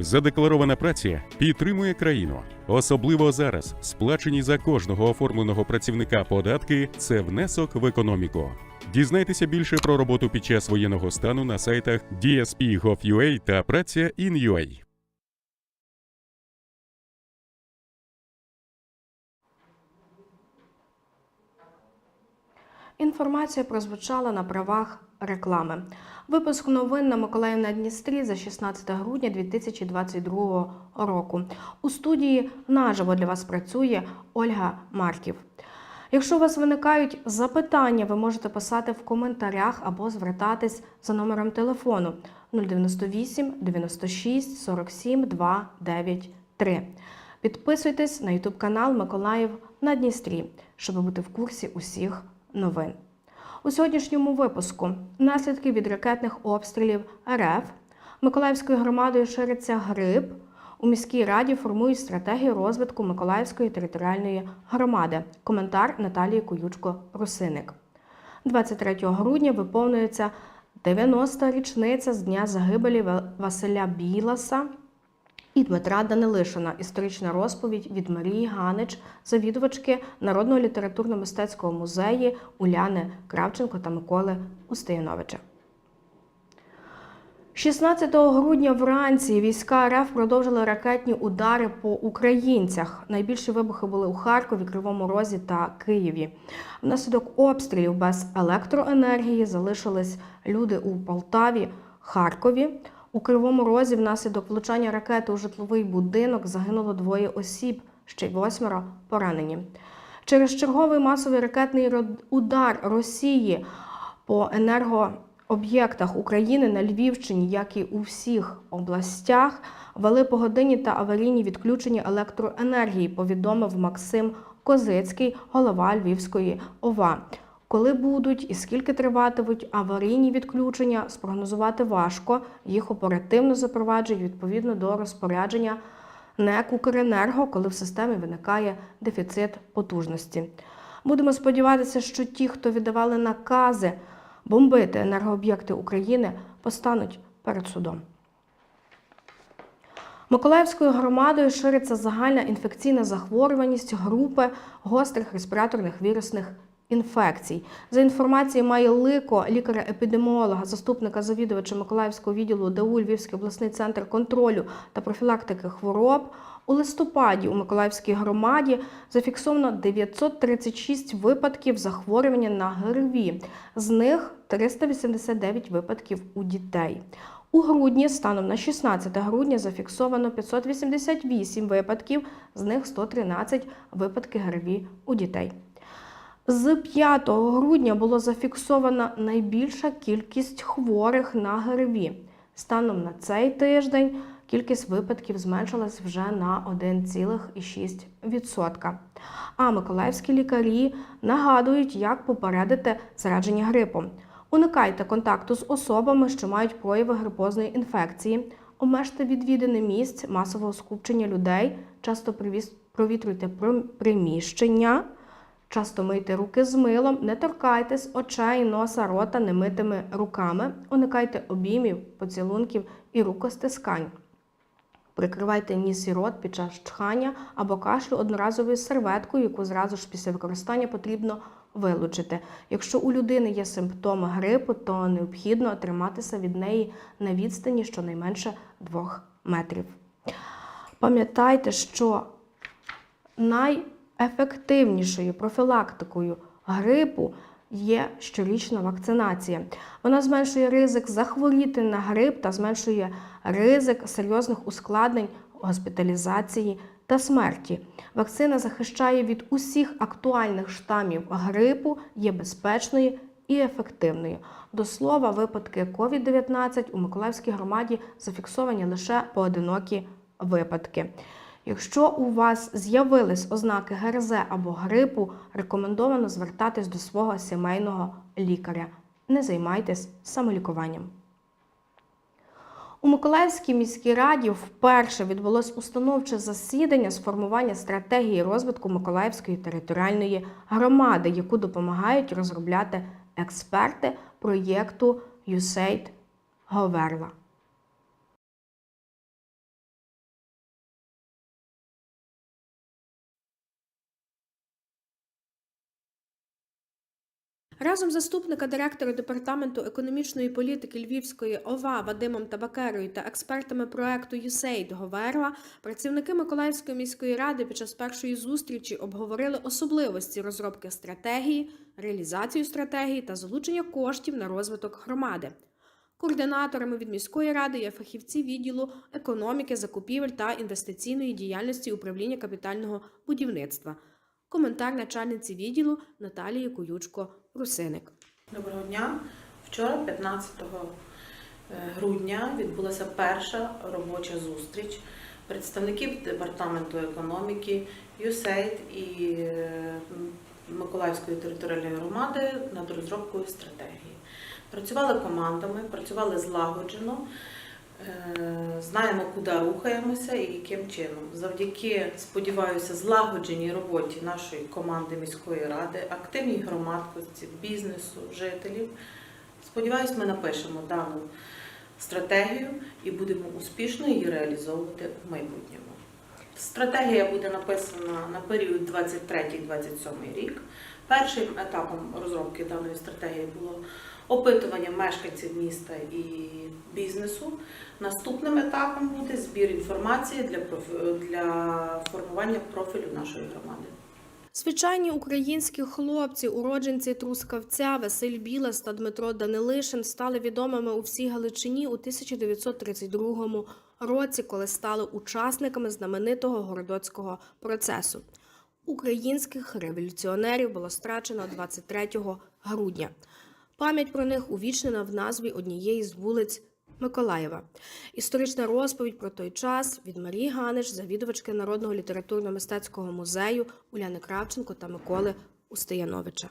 Задекларована праця підтримує країну. Особливо зараз сплачені за кожного оформленого працівника податки це внесок в економіку. Дізнайтеся більше про роботу під час воєнного стану на сайтах DSP.gov.ua та праця.in.ua. Інформація прозвучала на правах реклами. Випуск новин на Миколаїв на Дністрі за 16 грудня 2022 року. У студії наживо для вас працює Ольга Марків. Якщо у вас виникають запитання, ви можете писати в коментарях або звертатись за номером телефону 098 96 47 293. Підписуйтесь на YouTube канал Миколаїв на Дністрі, щоб бути в курсі усіх новин. У сьогоднішньому випуску наслідки від ракетних обстрілів РФ Миколаївською громадою шириться грип. У міській раді формують стратегію розвитку Миколаївської територіальної громади. Коментар Наталії Куючко-Русиник. 23 грудня виповнюється 90-та річниця з дня загибелі Василя Біласа і Дмитра Данилишина. Історична розповідь від Марії Ганич, завідувачки Народного літературно-мистецького музею Уляни Кравченко та Миколи Устаяновича. 16 грудня вранці війська РФ продовжили ракетні удари по українцях. Найбільші вибухи були у Харкові, Кривому Розі та Києві. Внаслідок обстрілів без електроенергії залишились люди у Полтаві, Харкові. У Кривому Розі внаслідок влучання ракети у житловий будинок загинуло двоє осіб, ще й восьмеро поранені. Через черговий масовий ракетний удар Росії по енергооб'єктах України на Львівщині, як і у всіх областях, вели погодинні та аварійні відключення електроенергії, повідомив Максим Козицький, голова Львівської ОВА. Коли будуть і скільки триватимуть аварійні відключення, спрогнозувати важко. Їх оперативно запроваджують відповідно до розпорядження НЕК «Укренерго», коли в системі виникає дефіцит потужності. Будемо сподіватися, що ті, хто віддавали накази бомбити енергооб'єкти України, постануть перед судом. Миколаївською громадою шириться загальна інфекційна захворюваність групи гострих респіраторних вірусних інфекцій. За інформацією має лико лікаря-епідеміолога, заступника завідувача Миколаївського відділу ДАУ Львівський обласний центр контролю та профілактики хвороб. У листопаді у Миколаївській громаді зафіксовано 936 випадків захворювання на ГРВІ. З них 389 випадків у дітей. У грудні, станом на 16 грудня, зафіксовано 588 випадків, з них 113 випадки ГРВІ у дітей. З 5 грудня було зафіксовано найбільша кількість хворих на ГРВІ. Станом на цей тиждень кількість випадків зменшилась вже на 1,6%. А миколаївські лікарі нагадують, як попередити зараження грипом. Уникайте контакту з особами, що мають прояви грипозної інфекції, обмежте відвідини місць масового скупчення людей, часто провітруйте приміщення. Часто мийте руки з милом, не торкайтесь очей, носа, рота немитими руками, уникайте обіймів, поцілунків і рукостискань. Прикривайте ніс і рот під час чхання або кашлю одноразовою серветкою, яку зразу ж після використання потрібно вилучити. Якщо у людини є симптоми грипу, то необхідно триматися від неї на відстані щонайменше 2 метрів. Пам'ятайте, що найефективнішою профілактикою грипу є щорічна вакцинація. Вона зменшує ризик захворіти на грип та зменшує ризик серйозних ускладнень госпіталізації та смерті. Вакцина захищає від усіх актуальних штамів грипу, є безпечною і ефективною. До слова, випадки COVID-19 у Миколаївській громаді зафіксовані лише поодинокі випадки. Якщо у вас з'явились ознаки ГРЗ або грипу, рекомендовано звертатись до свого сімейного лікаря. Не займайтесь самолікуванням. У Миколаївській міській раді вперше відбулось установче засідання з формування стратегії розвитку Миколаївської територіальної громади, яку допомагають розробляти експерти проєкту USAID Говерла. Разом заступника директора департаменту економічної політики Львівської ОВА Вадимом Табакерою та експертами проекту USAID Говерла працівники Миколаївської міської ради під час першої зустрічі обговорили особливості розробки стратегії, реалізацію стратегії та залучення коштів на розвиток громади. Координаторами від міської ради є фахівці відділу економіки, закупівель та інвестиційної діяльності управління капітального будівництва. Коментар начальниці відділу Наталії Куючко-Русиник. Доброго дня. Вчора, 15 грудня, відбулася перша робоча зустріч представників департаменту економіки, USAID і е, Миколаївської територіальної громади над розробкою стратегії. Працювали командами, працювали злагоджено. Е, Знаємо, куди рухаємося і яким чином. Завдяки, сподіваюся, злагодженій роботі нашої команди міської ради, активній громадськості, бізнесу, жителів. Сподіваюсь, ми напишемо дану стратегію і будемо успішно її реалізовувати в майбутньому. Стратегія буде написана на період 23-27 рік. Першим етапом розробки даної стратегії було опитування мешканців міста і бізнесу. Наступним етапом буде збір інформації для, для формування профілю нашої громади. Звичайні українські хлопці, уродженці Трускавця Василь Білас та Дмитро Данилишин стали відомими у всій Галичині у 1932 році, коли стали учасниками знаменитого городоцького процесу. Українських революціонерів було страчено 23 грудня. Пам'ять про них увічнена в назві однієї з вулиць Миколаєва. Історична розповідь про той час від Марії Ганиш, завідувачки Народного літературно-мистецького музею Уляни Кравченко та Миколи Устияновича.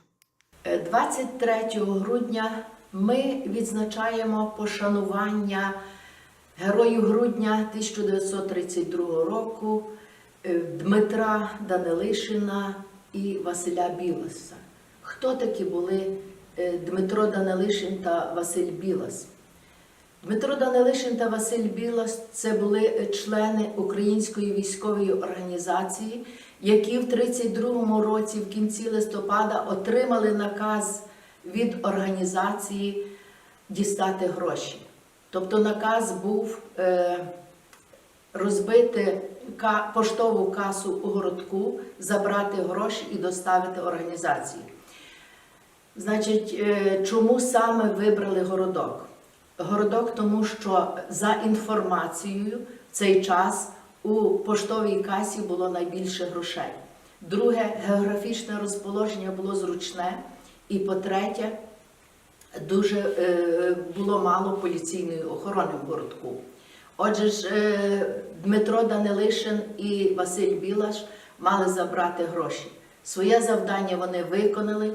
23 грудня ми відзначаємо пошанування героїв грудня 1932 року е, Дмитра Данилишина і Василя Біласа. Хто такі були е, Дмитро Данилишин та Василь Білас? Дмитро Данилишин та Василь Білас це були е, члени Української військової організації, які в 32-му році, в кінці листопада, отримали наказ від організації дістати гроші. Тобто наказ був е, розбити поштову касу у городку, забрати гроші і доставити організації. Значить, е, чому саме вибрали городок? Городок, тому що за інформацією цей час у поштовій касі було найбільше грошей. Друге, географічне розположення було зручне. І по-третє, дуже е, було мало поліційної охорони в городку. Отже ж, е, Дмитро Данилишин і Василь Білаш мали забрати гроші. Своє завдання вони виконали.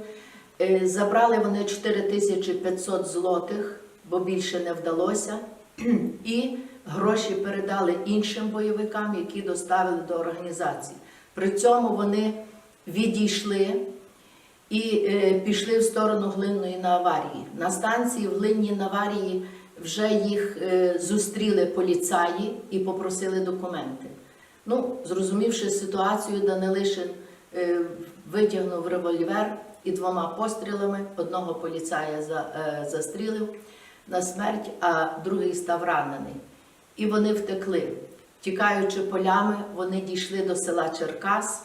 Е, Забрали вони 4500 злотих, бо більше не вдалося. І гроші передали іншим бойовикам, які доставили до організації. При цьому вони відійшли і е, пішли в сторону Глинної на аварії. На станції в Глинній на аварії вже їх е, зустріли поліцаї і попросили документи. Ну, зрозумівши ситуацію, Данилишин витягнув револьвер і двома пострілами одного поліцая е, застрілив на смерть, а другий став ранений. І вони втекли. Тікаючи полями, вони дійшли до села Черкас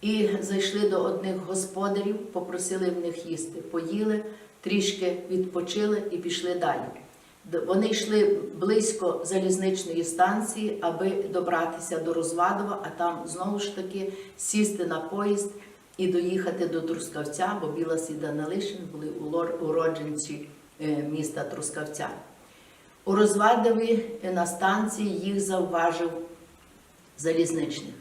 і зайшли до одних господарів, попросили в них їсти. Поїли, трішки відпочили і пішли далі. Вони йшли близько залізничної станції, аби добратися до Розвадова, а там знову ж таки сісти на поїзд і доїхати до Трускавця, бо Білас і Данилишин були уродженці е, міста Трускавця. У Розвадові е, на станції їх завважив залізничник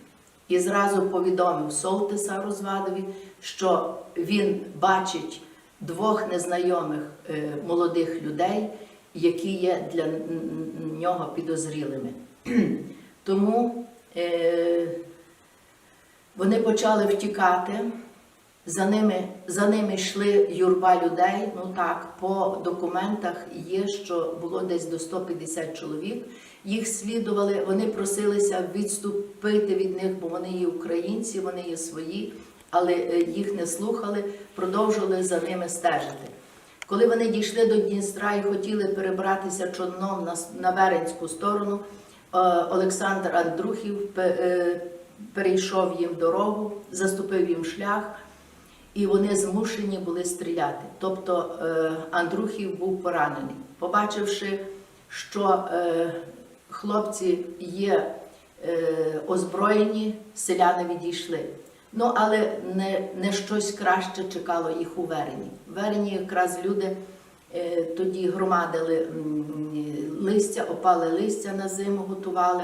і зразу повідомив Солтиса Розвадові, що він бачить двох незнайомих е, молодих людей, які є для нього підозрілими. Тому е, вони почали втікати. За ними, за ними йшли юрба людей. Ну так, по документах є, що було десь до 150 чоловік. Їх слідували, вони просилися відступити від них, бо вони є українці, вони є свої, але е, їх не слухали, продовжували за ними стежити. Коли вони дійшли до Дністра і хотіли перебратися човном на, Веренську сторону, е, Олександр Андрухів е, перейшов їм дорогу, заступив їм шлях, і вони змушені були стріляти. Тобто е, Андрухів був поранений. Побачивши, що е, хлопці є е, озброєні, селяни відійшли. Ну, але не, не щось краще чекало їх у Верені. В Верені якраз люди тоді громадили листя, опали листя на зиму готували.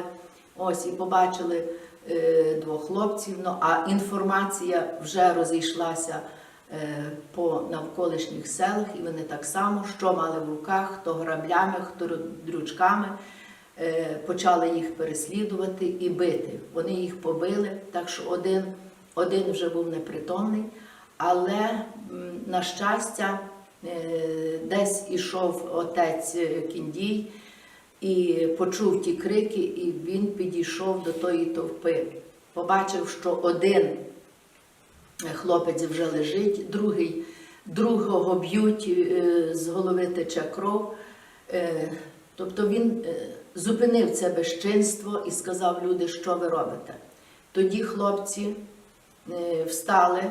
Ось і побачили двох хлопців. Ну, а інформація вже розійшлася е, по навколишніх селах, і вони так само, що мали в руках, хто граблями, хто дрючками. Е, почали їх переслідувати і бити. Вони їх побили, так що один, один вже був непритомний, але на щастя, е, десь ішов отець е, Кіндій і почув ті крики, і він підійшов до тої товпи. Побачив, що один хлопець вже лежить, другий, другого б'ють, е, з голови тече кров. Е, Тобто він е, зупинив це безчинство і сказав люди, що ви робите. Тоді хлопці е, встали,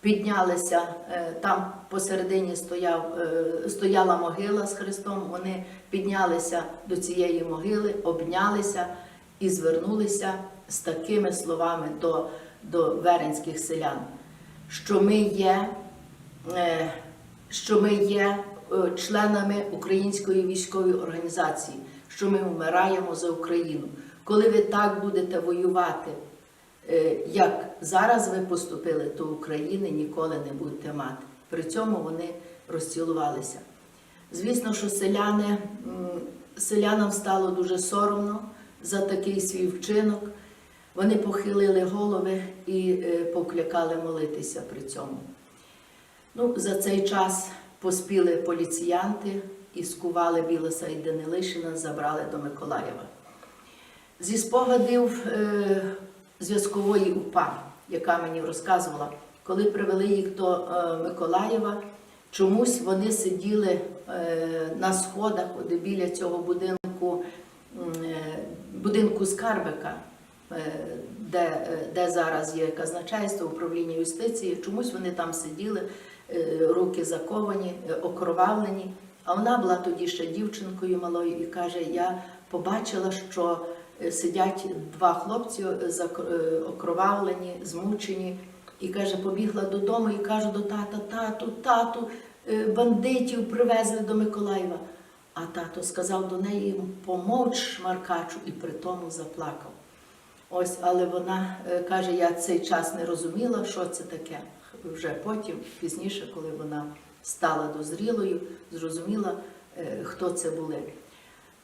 піднялися, е, там посередині стояв, е, стояла могила з Христом, вони піднялися до цієї могили, обнялися і звернулися з такими словами до, до веренських селян, що ми є, е, що ми є членами Української військової організації, що ми вмираємо за Україну. Коли ви так будете воювати, як зараз ви поступили, то України ніколи не будете мати. При цьому вони розцілувалися. Звісно, що селяни, селянам стало дуже соромно за такий свій вчинок. Вони похилили голови і е, повклякали молитися при цьому. Ну, за цей час поспіли поліціянти і скували Білоса і Данилишина, забрали до Миколаєва. Зі спогадів е, зв'язкової УПА, яка мені розказувала, коли привели їх до е, Миколаєва, чомусь вони сиділи е, на сходах біля цього будинку, е, будинку Скарбика, де, де зараз є казначейство, управління юстиції. Чомусь вони там сиділи, руки заковані, окровавлені. А вона була тоді ще дівчинкою малою і каже: Я побачила, що сидять два хлопці е, е, окровавлені, змучені. І каже, побігла додому і каже до тата: тату, тату, е, бандитів привезли до Миколаєва. А тато сказав до неї, помовч шмаркачу, і при тому заплакав. Ось, але вона е, каже, я цей час не розуміла, що це таке. Вже потім, пізніше, коли вона стала дозрілою, зрозуміла, е, хто це були.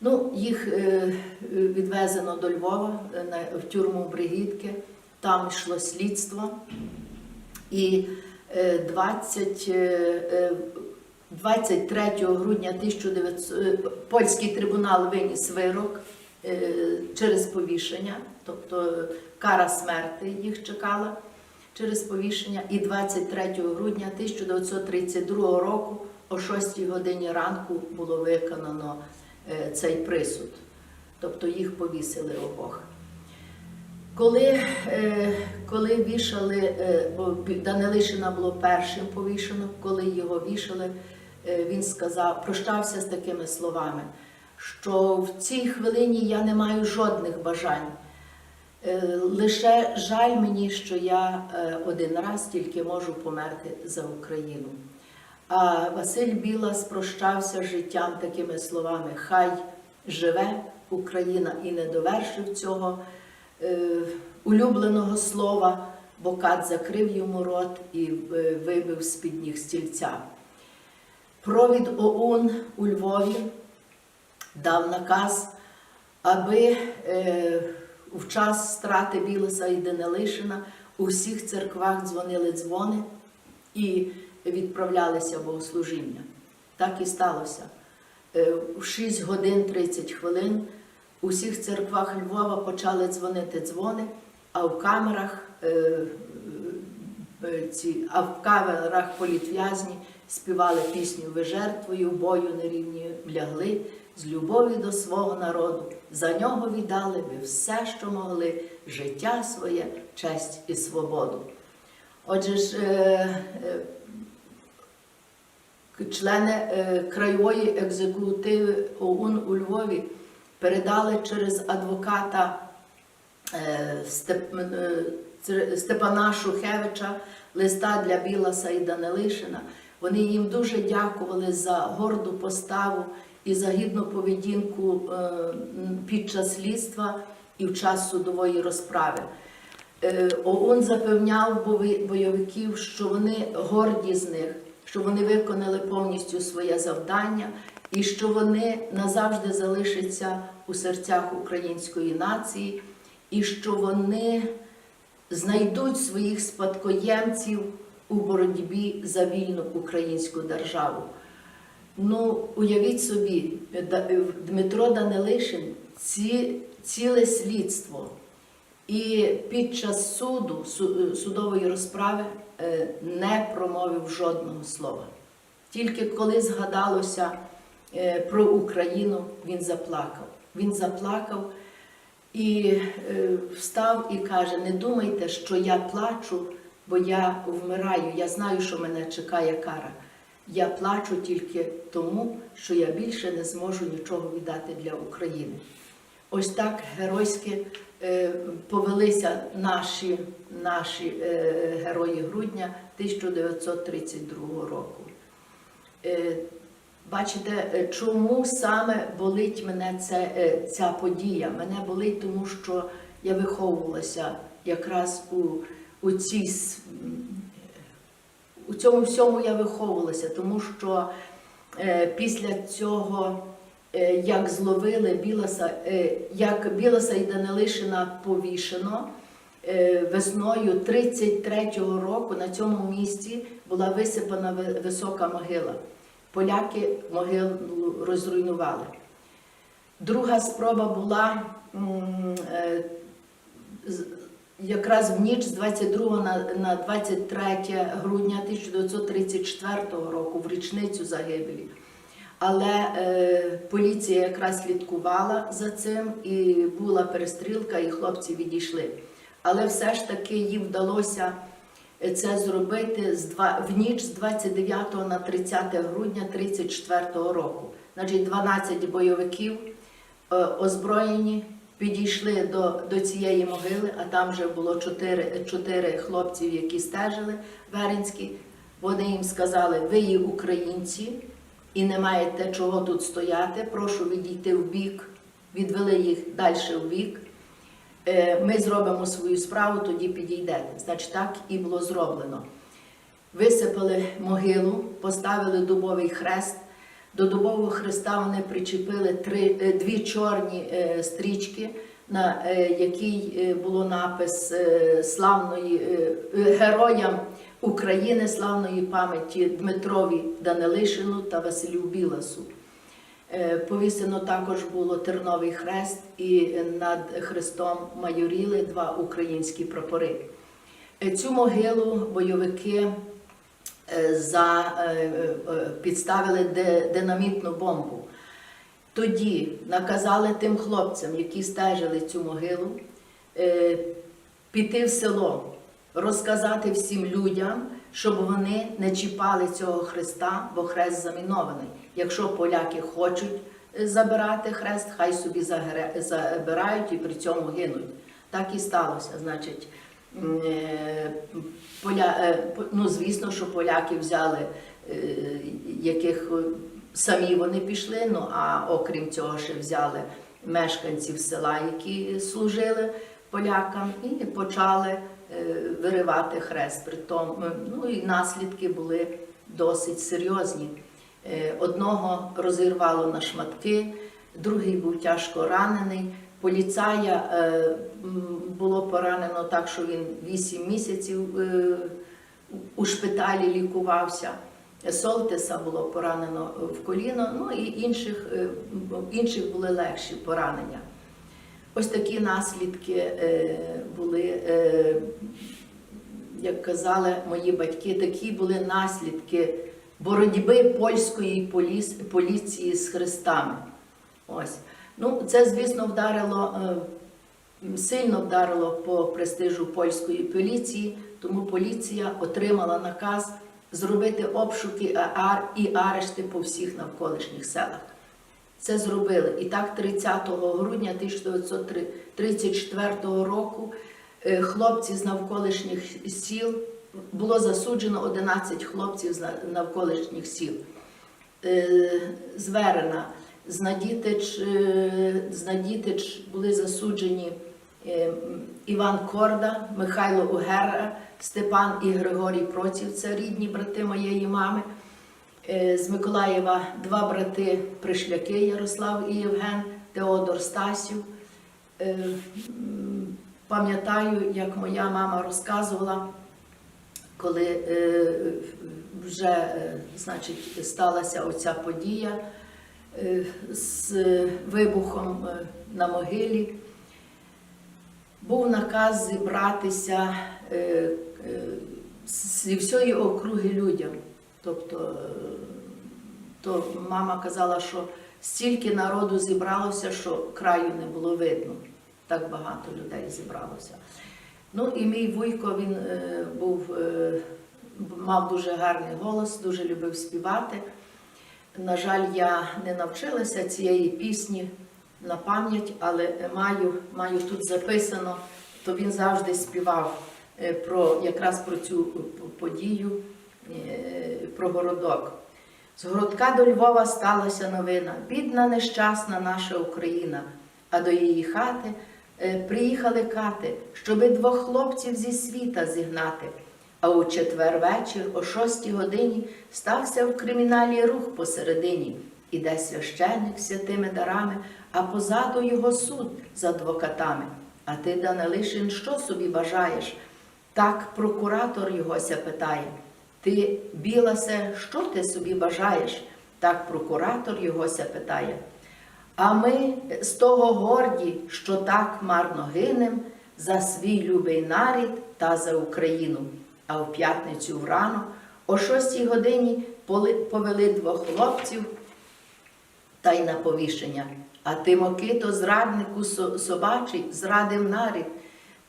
Ну, їх е, відвезено до Львова е, в тюрму Бригітки, там йшло слідство. І е, 20, е, е, 23 грудня 1900 е, польський трибунал виніс вирок е, через повішення, тобто е, кара смерти їх чекала через повішення. І 23 грудня 1932 року о 6 годині ранку було виконано е, цей присуд. Тобто їх повісили обох. Коли, е, коли вішали, е, бо Данилишина було першим повішено, коли його вішали, е, він сказав, прощався з такими словами, що в цій хвилині я не маю жодних бажань. Е, Лише жаль мені, що я е, один раз тільки можу померти за Україну. А Василь Білас прощався з життям такими словами: Хай живе Україна і не довершив цього е, улюбленого слова, бо кат закрив йому рот і е, вибив з-під ніг стільця. Провід ОУН у Львові дав наказ, аби е, в час страти Білоса і Денелишина у всіх церквах дзвонили дзвони, і відправлялися богослужіння. Так і сталося. Е, В 6 годин 30 хвилин у всіх церквах Львова почали дзвонити дзвони, а в камерах е, е, ці, а в камерах політв'язні співали пісню Ви жертвою бою на рівні лягли з любові до свого народу. За нього віддали ви все, що могли, життя своє, честь і свободу. Отже ж, е, е, члени е, краєвої екзекутиви ОУН у Львові передали через адвоката е, е, Степана Шухевича листа для Біласа і Данилишина. Вони їм дуже дякували за горду поставу і за гідну поведінку під час слідства і в час судової розправи. ОУН запевняв бойовиків, що вони горді з них, що вони виконали повністю своє завдання і що вони назавжди залишаться у серцях української нації, і що вони знайдуть своїх спадкоємців у боротьбі за вільну українську державу. Ну, уявіть собі, Дмитро Данилишин ці, ціле слідство. І під час суду, судової розправи е, не промовив жодного слова. Тільки коли згадалося е, про Україну, він заплакав. Він заплакав і е, встав і каже: не думайте, що я плачу, бо я вмираю. Я знаю, що мене чекає кара. Я плачу тільки тому, що я більше не зможу нічого віддати для України. Ось так геройськи е, повелися наші, наші е, герої грудня 1932 року. Е, Бачите, е, чому саме болить мене це, е, ця подія? Мене болить, тому що я виховувалася якраз у, у цій у цьому всьому я виховувалася, тому що е, після цього, е, як зловили Біласа, е, як Біласа і Данилишина повішено, е, весною 33-го року на цьому місці була висипана висока могила. Поляки могилу розруйнували. Друга спроба була е, якраз в ніч з 22 на, на 23 грудня 1934 року, в річницю загибелі. Але е, поліція якраз слідкувала за цим, і була перестрілка, і хлопці відійшли. Але все ж таки їм вдалося це зробити з два, в ніч з 29 на 30 грудня 1934 року. Значить, 12 бойовиків е, озброєні підійшли до, до цієї могили, а там вже було 4, 4 хлопців, які стежили веренські. Вони їм сказали, ви є українці і не маєте чого тут стояти, прошу відійти в бік, відвели їх далі в бік. Е, Ми зробимо свою справу, тоді підійдете. Значить, так і було зроблено. Висипали могилу, поставили дубовий хрест. До дубового хреста вони причепили три, е, дві чорні е, стрічки, на якій було напис славної героям України славної пам'яті Дмитрові Данилишину та Василю Біласу. Е, Повісено також було терновий хрест, і над хрестом майоріли два українські прапори. Е, Цю могилу бойовики е, за, підставили динамітну бомбу. Тоді наказали тим хлопцям, які стежили цю могилу, піти в село, розказати всім людям, щоб вони не чіпали цього хреста, бо хрест замінований. Якщо поляки хочуть е, забирати хрест, хай собі забирають і при цьому гинуть. Так і сталося. Значить, е, поля, е, ну, звісно, що поляки взяли, яких самі вони пішли, ну а окрім цього ще взяли мешканців села, які служили полякам, і почали виривати хрест. Притом, е, ну і наслідки були досить серйозні. Е, Одного розірвало на шматки, другий був тяжко ранений. Поліцая е, було поранено так, що він 8 місяців е, у шпиталі лікувався. Солтеса було поранено в коліно, ну і інших, е, інших були легші поранення. Ось такі наслідки е, були, е, як казали мої батьки, такі були наслідки боротьби польської поліції з хрестами. Ось. Ну, це, звісно, вдарило, е, сильно вдарило по престижу польської поліції, тому поліція отримала наказ зробити обшуки і арешти по всіх навколишніх селах. Це зробили. І так 30 грудня 1934 року е, хлопці з навколишніх сіл було засуджено 11 хлопців з навколишніх сіл. Е, Зверена, Знадітич, е, Знадітич були засуджені Іван Корда, Михайло Угера, Степан і Григорій Проців, це рідні брати моєї мами. Е, З Миколаєва два брати пришляки Ярослав і Євген, Теодор Стасів. Е, Пам'ятаю, як моя мама розказувала, коли е, вже значить, сталася оця подія з вибухом на могилі, був наказ зібратися зі всієї округи людям. Тобто, е, то мама казала, що стільки народу зібралося, що краю не було видно. Так багато людей зібралося. Ну і мій вуйко він е, був, е, мав дуже гарний голос, дуже любив співати. На жаль, я не навчилася цієї пісні на пам'ять, але маю, маю тут записано, то він завжди співав е, про, якраз про цю подію, е, про городок. З городка до Львова сталася новина. Бідна, нещасна наша Україна, а до її хати е, приїхали кати, щоби двох хлопців зі світа зігнати. А у четвер вечір, о шостій годині, стався в криміналі рух посередині. Іде священик святими дарами, а позаду його суд з адвокатами. А ти, Данилишин, що собі бажаєш? Так прокуратор йогося питає. Ти, біласе, що ти собі бажаєш? Так прокуратор йогося питає. А ми з того горді, що так марно гинем за свій любий нарід та за Україну. А в п'ятницю врано, о шостій годині повели двох хлопців та й на повішення. А ти, Мокито, зраднику собачий, зрадив нарід.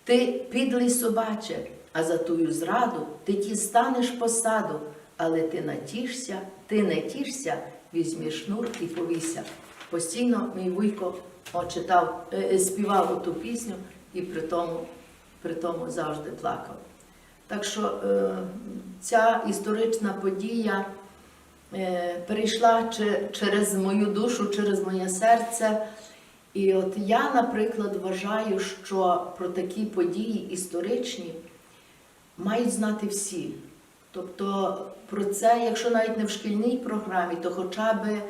Ти підлий собаче, а за тую зраду ти ті станеш посаду, але ти натішся, ти не тішся, візьми шнур і повіся. Постійно мій вуйко читав, е, е, співав оту пісню і при тому, при тому завжди плакав. Так що е, ця історична подія перейшла через мою душу, через моє серце. І от я, наприклад, вважаю, що про такі події історичні мають знати всі. Тобто про це, якщо навіть не в шкільній програмі, то хоча б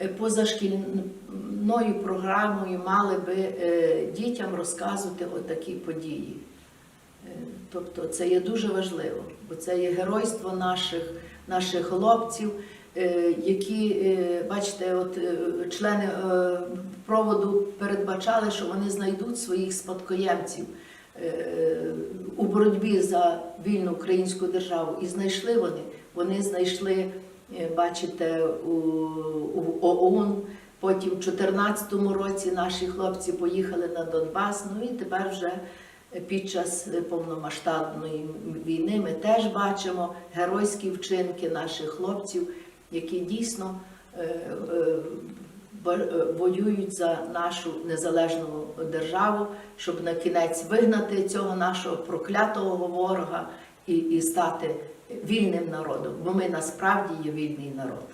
е, позашкільною програмою мали би е, дітям розказувати отакі події. Е, Тобто це є дуже важливо, бо це є геройство наших, наших хлопців, які, бачите, от члени проводу передбачали, що вони знайдуть своїх спадкоємців у боротьбі за вільну українську державу. І знайшли вони. Вони знайшли, е, бачите, у, ООН. Потім в 2014 році наші хлопці поїхали на Донбас. Ну і тепер вже під час повномасштабної війни ми теж бачимо геройські вчинки наших хлопців, які дійсно е, е, е, воюють за нашу незалежну державу, щоб на кінець вигнати цього нашого проклятого ворога і, і стати вільним народом, бо ми насправді є вільний народ.